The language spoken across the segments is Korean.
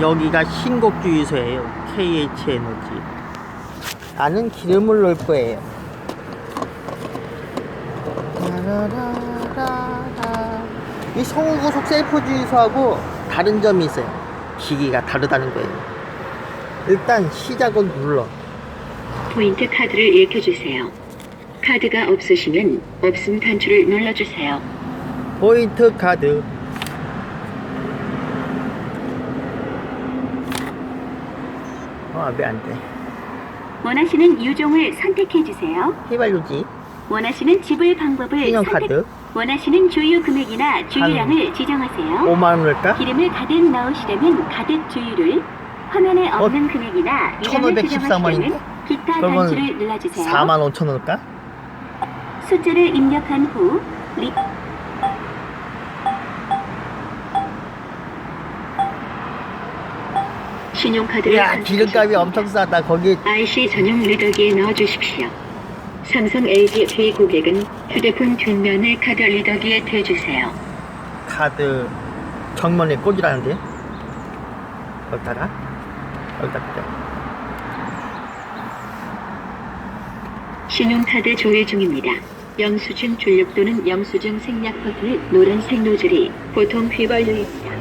여기가 신곡 주유소예요. KH 에너지. 나는 기름을 넣을 거예요. 이 성우고속 셀프 주유소하고 다른 점이 있어요. 기기가 다르다는 거예요. 일단 시작은 눌러. 포인트 카드를 읽혀주세요. 카드가 없으시면 없음 단추를 눌러주세요. 포인트 카드. 어, 왜안 돼? 원하시는 유종을 선택해 주세요. 휘발유지, 원하시는 지불 방법을 선택, 신용카드, 원하시는 주유 금액이나 주유량을 지정하세요. 5만원 넣을까? 기름을 가득 넣으시려면 가득 주유를, 화면에 없는 금액이나 유량을 1514만 지정하시려면? 기타 그러면 단추를 눌러주세요. 4만 5천 넣을까? 숫자를 입력한 후 리... 신용카드를 야, 기름값이. 엄청 싸다. 거기 IC 전용 리더기에 넣어주십시오. 삼성 LG 회 고객은 휴대폰 뒷면을 카드 리더기에 대주세요. 카드 정면에 꽂으라는데? 여기다가? 여기다 꽂아. 신용카드 조회 중입니다. 영수증 출력 또는 영수증 생략 버튼의 노란색 노즐이 보통 휘발유입니다.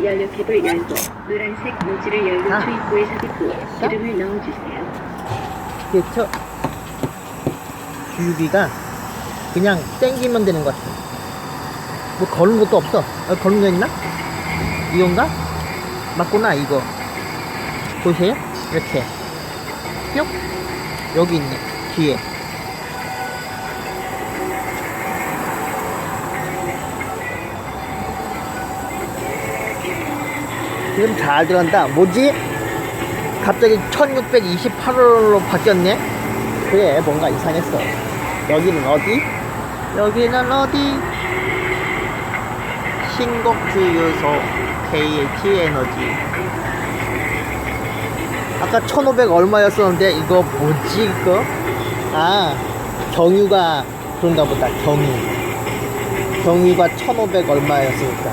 차량의 연료 캡을 열고 노란색 노즐을 열고 아. 주입구에 삽입 후 기름을 넣어주세요. 그쵸? 주유비가 그냥 땡기면 되는 것 같아. 뭐 거는 것도 없어. 여기 거는 거 있나? 이건가? 맞구나, 이거. 보세요? 이렇게. 뿅? 여기 있네, 뒤에. 지금 잘 들어간다. 뭐지? 갑자기 1628원으로 바뀌었네? 그래, 뭔가 이상했어. 여기는 어디? 여기는 어디? 신곡주유소 KH 에너지. 아까 1500 얼마였었는데, 이거 뭐지, 이거? 아, 경유가 그런가 보다, 경유. 경유가 1500 얼마였으니까.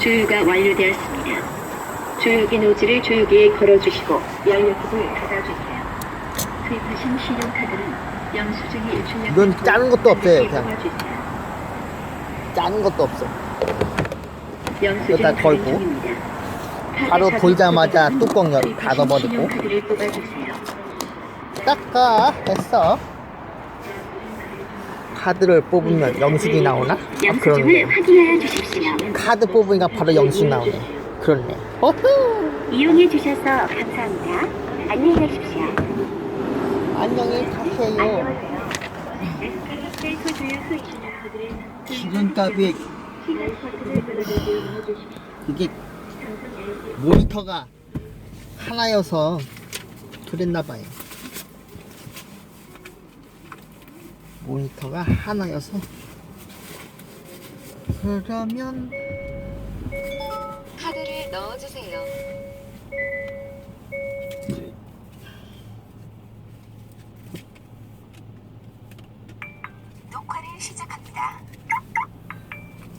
주유가 완료되었습니다. 주유기 노즐을 주유기에 걸어주시고 연료캡을 닫아주세요. 투입하신 신용카드는 영수증이 출력 이건 짜는 것도 없어요, 그냥. 짜는 것도 없어. 영수증 여기다 걸고. 발행 중입니다. 카드 바로 보이자마자 부분은 뚜껑 열- 투입하신 닫아버리고. 신용카드를 뽑아주세요. 닦아 했어 카드를 뽑으면 영수증이 나오나? 아 영수증을 그러네 확인하여 주십시오. 카드 뽑으니까 바로 영수증 나오네 그렇네 어후 이용해 주셔서 감사합니다. 안녕히 가십시오. 안녕히 가세요 기름값이. 이게 모니터가 하나여서 그랬나봐요 모니터가 하나여서 그러면 넣어주세요. 녹화를 시작합니다.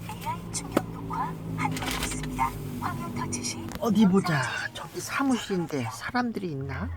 AI 충격 녹화 한번 있습니다. 화면 터치 시 어디 보자. 저기 사무실인데 사람들이 있나?